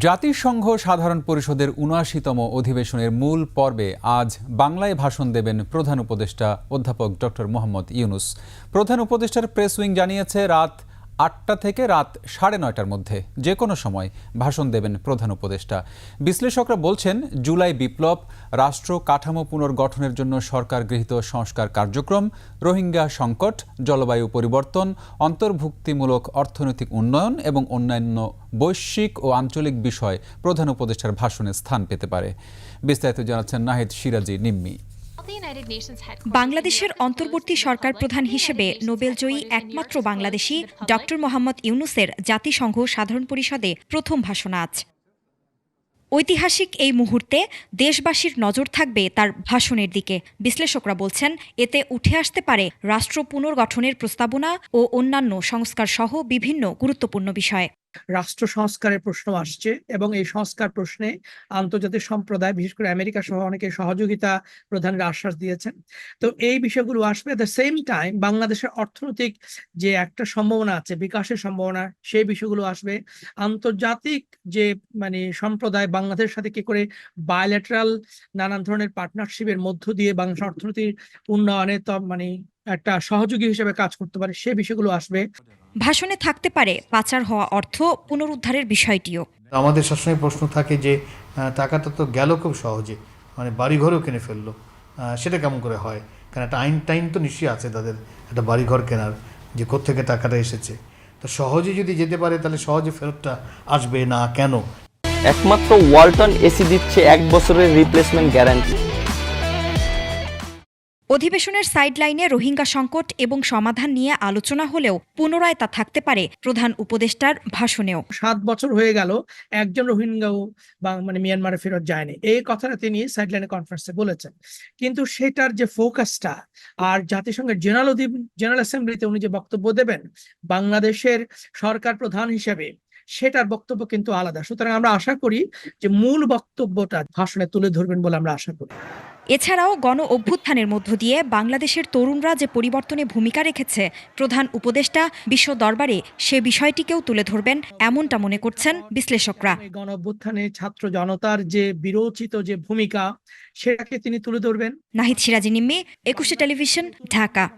জাতিসংঘ সাধারণ পরিষদের উনআশিতম অধিবেশনের মূল পর্বে আজ বাংলায় ভাষণ দেবেন প্রধান উপদেষ্টা অধ্যাপক ডক্টর মোহাম্মদ ইউনুস। প্রধান উপদেষ্টার প্রেস উইং জানিয়েছে, রাত আটটা থেকে রাত সাড়ে নয়টার মধ্যে যে কোনো সময় ভাষণ দেবেন প্রধান উপদেষ্টা। বিশ্লেষকরা বলছেন, জুলাই বিপ্লব, রাষ্ট্র কাঠামো পুনর্গঠনের জন্য সরকার গৃহীত সংস্কার কার্যক্রম, রোহিঙ্গা সংকট, জলবায়ু পরিবর্তন, অন্তর্ভুক্তিমূলক অর্থনৈতিক উন্নয়ন এবং অন্যান্য বৈশ্বিক ও আঞ্চলিক বিষয় প্রধান উপদেষ্টার ভাষণে স্থান পেতে পারে। বিস্তারিত জানাচ্ছেন নাহিদ সিরাজি, নিম্মি। বাংলাদেশের অন্তর্বর্তী সরকার প্রধান হিসেবে নোবেলজয়ী একমাত্র বাংলাদেশি ডক্টর মোহাম্মদ ইউনুসের জাতিসংঘ সাধারণ পরিষদে প্রথম ভাষণ আজ। ঐতিহাসিক এই মুহূর্তে দেশবাসীর নজর থাকবে তার ভাষণের দিকে। বিশ্লেষকরা বলছেন এতে উঠে আসতে পারে রাষ্ট্র পুনর্গঠনের প্রস্তাবনা ও অন্যান্য সংস্কার সহ বিভিন্ন গুরুত্বপূর্ণ বিষয়। রাষ্ট্র সংস্কারের প্রশ্ন আসছে এবং এই সংস্কার প্রশ্নে আন্তর্জাতিক সম্প্রদায়, বিশেষ করে আমেরিকা সহ অনেকে সহযোগিতা প্রদানের আশ্বাস দিয়েছেন। তো এই বিষয়গুলো আসবে এট দ্য সেম টাইম বাংলাদেশের অর্থনৈতিক যে একটা সম্ভাবনা আছে, বিকাশের সম্ভাবনা, সেই বিষয়গুলো আসবে। আন্তর্জাতিক যে মানে সম্প্রদায়, বাংলাদেশের সাথে কি করে বায়োলেটারাল নানান ধরনের পার্টনারশিপের মধ্য দিয়ে বাংলাদেশ অর্থনীতির উন্নয়নে তো মানে একটা সহযোগী হিসেবে কাজ করতে পারে সে বিষয়গুলো আসবে। ভাষণে থাকতে পারে পাচার হওয়া অর্থ পুনরুদ্ধারের বিষয়টিও। আমাদের সবসময় প্রশ্ন থাকে যে টাকাটা তো গেল খুব সহজে মানে বাড়িঘরও কিনে ফেলল সেটা কেমন করে হয়? কারণ একটা আইন টাইন তো নিশ্চয়ই আছে তাদের একটা বাড়িঘর কেনার যে কোত্থেকে টাকাটা এসেছে। তো সহজে যদি যেতে পারে তাহলে সহজে ফেরতটা আসবে না কেন? একমাত্র ওয়ালটন এসি দিচ্ছে এক বছরের রিপ্লেসমেন্ট গ্যারান্টি অধিবেশনের সাইডলাইনে রোহিঙ্গা সংকট এবং সমাধান নিয়ে আলোচনা হলেও পুনরায় তা থাকতে পারে প্রধান উপদেষ্টার ভাষণেও। সাত বছর হয়ে গেল, একজন রোহিঙ্গাও মানে মিয়ানমারে ফেরত যায়নি। এই কথাটা তিনি সাইডলাইনে কনফারেন্সে বলেছেন। কিন্তু সেটার যে ফোকাসটা আর জাতিসংঘের জেনারেল জেনারেল অ্যাসেম্বলিতে উনি যে বক্তব্য দেবেন, বাংলাদেশের সরকার প্রধান হিসেবে, সেটার বক্তব্য কিন্তু আলাদা। সুতরাং আমরা আশা করি যে মূল বক্তব্যটা ভাষণে তুলে ধরবেন বলে আমরা আশা করি। এছাড়াও গণ অভ্যুত্থানের মধ্য দিয়ে বাংলাদেশের তরুণরা যে পরিবর্তনে ভূমিকা রেখেছে প্রধান উপদেষ্টা বিশ্ব দরবারে সে বিষয়টিকেও তুলে ধরবেন এমনটা মনে করছেন বিশ্লেষকরা। গণ অভ্যুত্থানে ছাত্র জনতার যে বিরোচিত যে ভূমিকা সেটাকে তিনি তুলে ধরবেন। নাহিদ সিরাজি নিম্মি একুশে টেলিভিশন ঢাকা।